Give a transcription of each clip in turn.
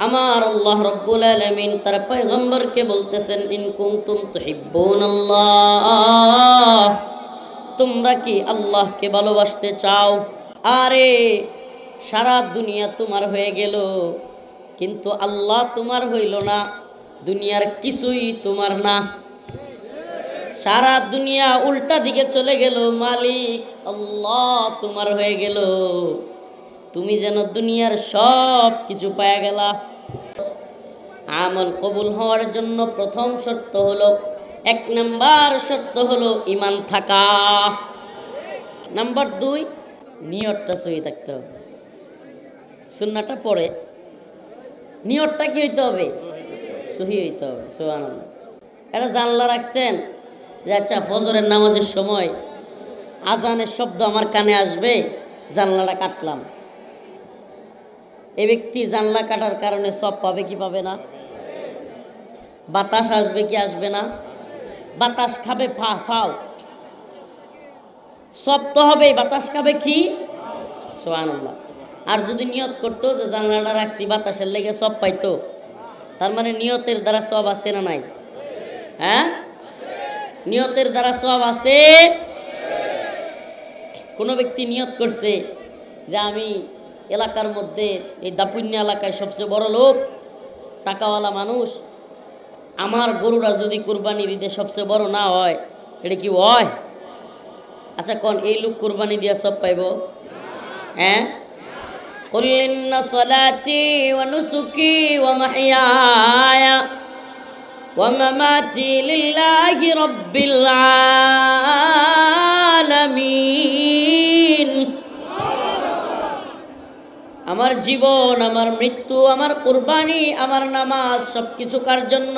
আমার আল্লাহ রব্বুল আলামিন তার পয়গম্বরকে বলতেছেন, ইন কুনতুম তুহিব্বুনাল্লাহ। তোমরা কি আল্লাহকে ভালোবাসতে চাও? আরে, সারা দুনিয়া তোমার হয়ে গেল। কিন্তু আল্লাহ তোমার হইল না, দুনিয়ার কিছুই তোমার না। সারা দুনিয়া উল্টা দিকে চলে গেল, মালিক, আল্লাহ তোমার হয়ে গেল। তুমি যেন দুনিয়ার সব কিছু পায়া গেলা। আমল কবুল হওয়ার জন্য প্রথম শর্ত হলো, এক নাম্বার শর্ত হলো ইমান থাকা। নাম্বার দুই, নিয়তটা সহি থাকতে হবে। সুন্নাটা পড়ে, নিয়তটা কি হইতে হবে? সহি হইতে হবে সোহান এটা জানলা রাখছেন যে আচ্ছা ফজরের নামাজের সময় আজানের শব্দ আমার কানে আসবে, জানলাটা কাটলাম। এ ব্যক্তি জানলা কাটার কারণে সব পাবে কি পাবে না? বাতাস আসবে কি আসবে না? বাতাস খাবে ফা, ফাও। সব তো হবে বাতাস খাবে কি? সোহানুল্লাহ আর যদি নিয়ত করতো যে জানলাটা রাখছি, বাতাসের লেগে সব পাইতো, তার মানে নিয়তের দ্বারা সব আছে না নাই? হ্যাঁ? নিয়তের দ্বারা সব আছে। কোনো ব্যক্তি নিয়ত করছে যে আমি এলাকার মধ্যে, এই দাপুণ্য এলাকায় সবচেয়ে বড় লোক, টাকাওয়ালা মানুষ আমার গরুরা যদি কোরবানি দিতে সবচেয়ে বড় না হয় এটা কি হয় আচ্ছা কোন এই লোক কোরবানি দিয়া সব পাইব হ্যাঁ قل إن صلاتي ونسكي ومحياي ومماتي لله رب العالمين আমার জীবন, আমার মৃত্যু, আমার কুরবানি, আমার নামাজ, সবকিছু কার জন্য?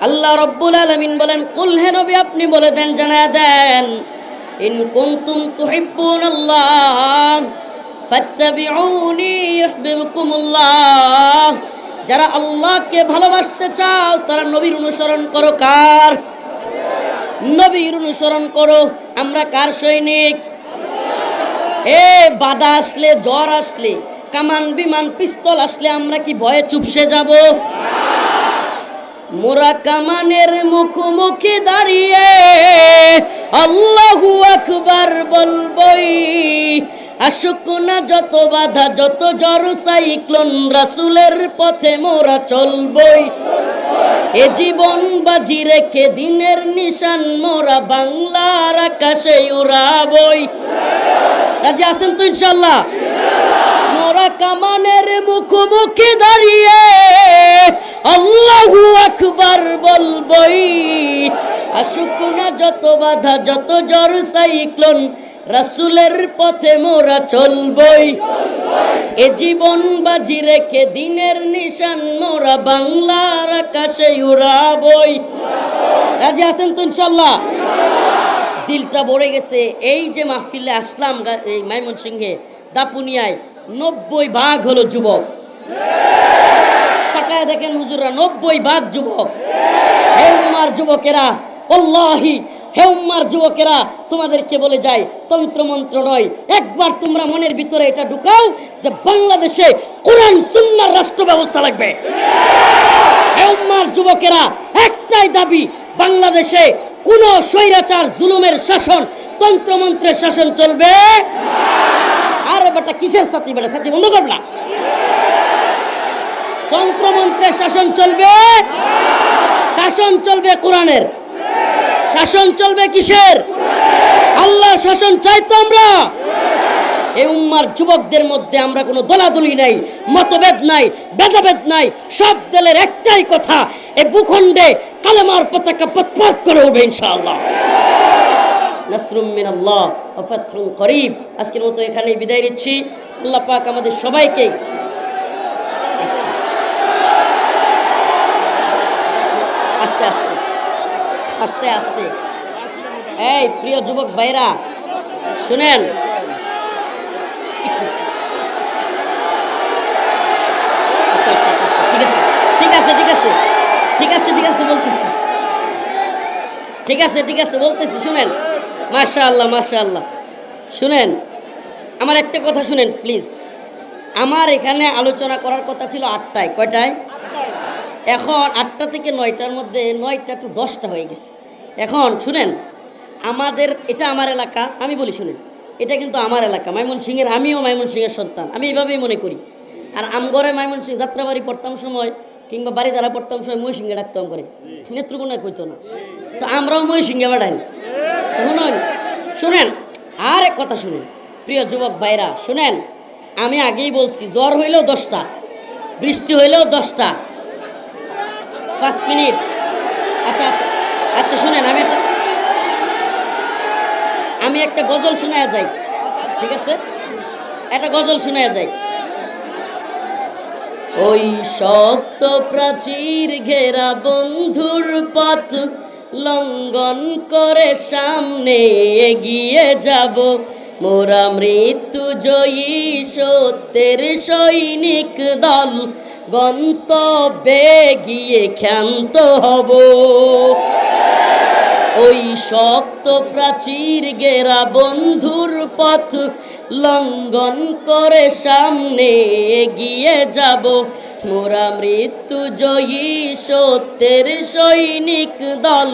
আল্লাহ রব্বুল আলমিন বলেন, কুল হে নবী, আপনি বলে দেন জানা দেন, ইন কুনতুম তুহিব্বুন আল্লাহ ফাত্তাবিউনি ইউহিব্বুকুমুল্লাহ. যারা আল্লাহকে ভালোবাসতে চাও, তারা নবীর অনুসরণ করো কার? নবীর অনুসরণ করো। আমরা কার সৈনিক? এ বাধা আসলে, জ্বর আসলে, কামান বিমান, পিস্তল আসলে আমরা কি ভয়ে চুপসে যাব? মোরা কামানের মুখোমুখি দাঁড়িয়ে আল্লাহু আকবার বলবই, আসুক না যত বাধা, যত জ্বর, সাইক্লোন রাসুলের পথে মোরা চলবই। এ জীবন বাজি রেখে দিনের নিশান মোরা বাংলার আকাশে উড়াবই। রাজি আছেন তো ইনশাল্লাহ মোরা কামানের মুখোমুখি দাঁড়িয়ে আল্লাহু আকবার বলবই, আসুক না যত বাধা, যত জ্বর, সাইক্লোন, রাসুলের পথে মোরা চলবই। এ জীবন বাজি রেখে দিনের নিশান মোরা বাংলার আকাশে উড়াবই। রাজি আছেন তো ইনশাল্লাহ দিলটা ভরে গেছে। এই যে মাহফিলে আসলাম এই ময়মনসিংহে, দাপুনিয়ায় নব্বই ভাগ হলো যুবক। তাকায় দেখেন হুজুররা, নব্বই ভাগ যুবক। হে উম্মার যুবকেরা অল্লাহি হে উম্মার যুবকেরা, তোমাদেরকে বলে যায় তন্ত্রমন্ত্র নয়। একবার তোমরা মনের ভিতরে এটা ঢুকাও যে বাংলাদেশে কোরআন, সুন্নার রাষ্ট্র ব্যবস্থা লাগবে। হে উম্মার যুবকেরা, একটাই দাবি, বাংলাদেশে কোন স্বৈরাচার জুলুমের শাসন, তন্ত্রমন্ত্রের শাসন চলবে? আর বেটা, কিসের সাথী বেটা? সাথী বন্ধ করবে না তন্ত্রমন্ত্রের শাসন চলবে? শাসন চলবে কোরআনের। শাসন চলবে কিসের? আল্লাহ শাসন চাই তো আমরা। এই উম্মার যুবকদের মধ্যে আমরা কোনো দলাদলি নাই, মতভেদ নাই, ভেদাভেদ নাই, সব দলের একটাই কথা, এই ভূখণ্ডে কালেমার পতাকা পথপথ করে উঠবে ইনশাআল্লাহ। নাসরুম মিনাল্লাহ ওয়া ফাতহুন করিব। আজকের মতো এখানেই বিদায় নিচ্ছি। আল্লাহ পাক আমাদের সবাইকে আস্তে আস্তে আস্তে আস্তে। এই প্রিয় যুবক ভাইরা, শুনেন আচ্ছা আচ্ছা আচ্ছা আচ্ছা, ঠিক আছে। ঠিক আছে ঠিক আছে। ঠিক আছে ঠিক আছে বলতেছি। ঠিক আছে ঠিক আছে বলতেছি শুনেন। মাশা আল্লাহ মাশা আল্লাহ শুনেন আমার একটা কথা শুনেন প্লিজ আমার এখানে আলোচনা করার কথা ছিল আটটায়। কয়টায়? এখন আটটা থেকে নয়টার মধ্যে নয়টা টু দশটা হয়ে গেছে। এখন শুনেন আমাদের এটা আমার এলাকা আমি বলি শুনেন এটা কিন্তু আমার এলাকা। মাইমন সিংয়ের আমিও মাইমন সিংয়ের সন্তান আমি এইভাবেই মনে করি। আর আমগরে মাইমন সিং যাত্রাবাড়ি পড়তাম সময় কিংবা বাড়ি দ্বারা পড়তাম সময় মই সিংহে ডাকতাম করে। নেত্রকোনা কইতো না। তো আমরাও মই সিংহে বাড়াই শুনুন, শুনেন, আর এক কথা শুনেন। প্রিয় যুবক ভাইরা, শুনেন, আমি আগেই বলছি, জ্বর হইলেও দশটা, বৃষ্টি হইলেও দশটা। পাঁচ মিনিট। আচ্ছা আচ্ছা আচ্ছা শুনেন, আমি একটা আমি একটা গজল শোনা যাই। ঠিক আছে? একটা গজল শোনা যাই। ওই শক্ত প্রাচীর ঘেরা বন্ধুর পথ লঙ্ঘন করে সামনে এগিয়ে যাব। মোরা মৃত্যু জয়ী সত্যের সৈনিক দল, গন্তব্যে গিয়ে ক্ষান্ত হব। ওই শক্ত প্রাচীর গেরা বন্ধুর পথ লঙ্ঘন করে সামনে এগিয়ে যাব। মোরা মৃত্যু জয়ী সত্যের সৈনিক দল,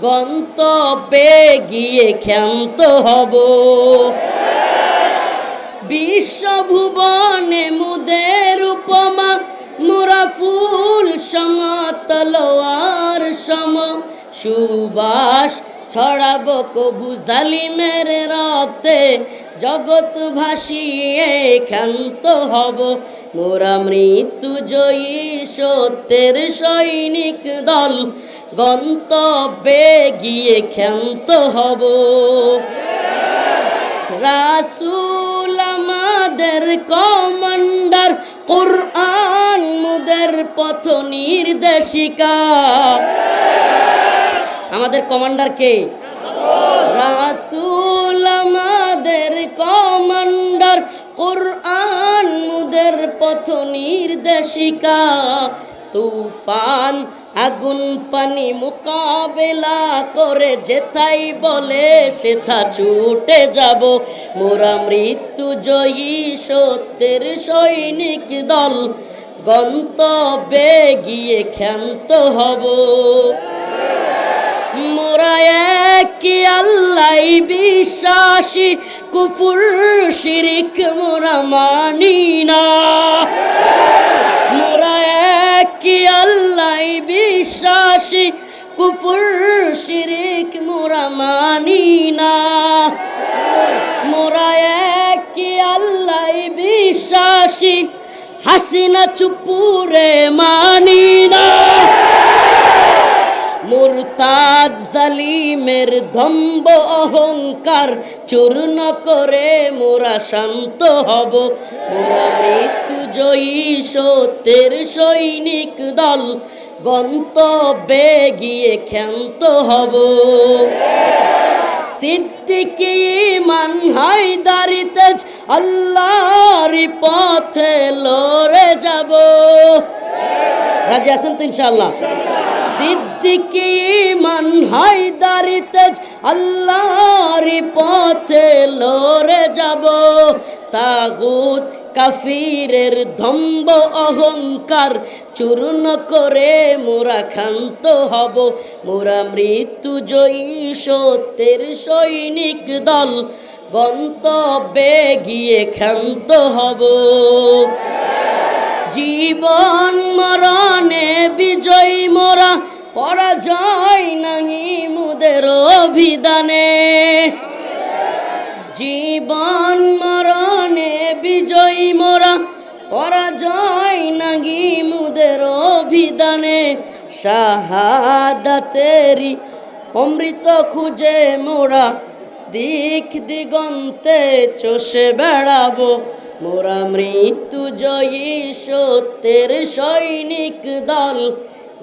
গন্তব্যে গিয়ে ক্ষান্ত হব। বিশ্বভুবনে মুদের উপমা, মোরা ফুল সম তলোয়ার সম সুবাস ছড়াবো কবু জালিমের রক্তে। জগৎ ভাসিয়ে ক্ষান্ত হব। মোরা মৃত্যু জয়ী সত্যের সৈনিক দল। গন্তব্যে গিয়ে ক্ষান্ত হব। রাসুল আমাদের কমান্ডার, কোরআন মুদের পথ নির্দেশিকা। আমাদের কমান্ডার কে? রাসুল আমাদের কমান্ডার, কোরআন মুদের পথ নির্দেশিকা, তুফান আগুন পানি মোকাবেলা করে যেথাই বলে সেথা ছুটে যাব। মোরা মৃত্যু জয়ী সত্যের সৈনিক দল, গন্তব্যে গিয়ে ক্ষান্ত হব। মোরা কি আল্লাহ বিশ্বাসী, কুফুর, শিরিক, মোরা মানি না। মোরা কি আল্লাহ বিশ্বাসী, কুফুর, শিরিক, মোরা মানি না। মোরা কি আল্লাহ বিশ্বাসী, হাসিনা চুপুরে মানি না। মুরতাদ জালিমের ধম্ব অহংকার চূর্ণ করে মোরা শান্ত হব। মোরা মৃত্যু জয়ী সত্যের সৈনিক দল, গন্তব্যে গিয়ে ক্ষান্ত হব। সিদ্দিকি মান হায়দারি তেজ আল্লাহর পথে লড়ে যাব। রাজি আছেন তো ইনশাআল্লাহ? সিদ্দিকি মান হায়দারি তেজ আল্লাহর পথে লড়ে যাব। তাগুত কাফিরের ধম্ব অহংকার চূর্ণ করে মোরা ক্ষান্ত হব। মোরা মৃত্যু জয়ী সত্যের সৈনিক দল, গন্তব্যে গিয়ে ক্ষান্ত হব। জীবন মরণে বিজয়ী মোরা পরাজয় নাহি মুদের অভিধানে। জীবন মরণে বিজয়ী মোরা, পরাজয় নাহি মুদের অভিধানে। শাহাদাতেরি অমৃত খুঁজে মোরা, দিক দিগন্তে চষে বেড়াবো। মোরা মৃত্যু জয়ী সত্যের সৈনিক দল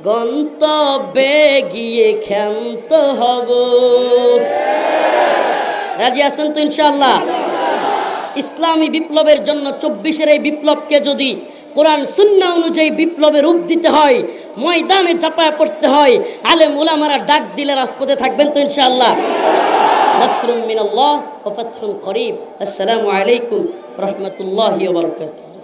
গন্তব্যে গিয়ে ক্ষান্ত হব। রাজি আছেন তো ইনশাল্লাহ ইসলামী বিপ্লবের জন্য চব্বিশের এই বিপ্লবকে যদি কোরআন সুন্না অনুযায়ী বিপ্লবে রূপ দিতে হয়, ময়দানে চাপায় পড়তে হয় আলে মুলামারা ডাক দিলে রাজপথে থাকবেন তো ইনশাআল্লাহ? নাসরুম মিনাল্লাহ ফাতহুন করিব আসসালামু আলাইকুম রহমতুল্লাহি বারাকাতুহু।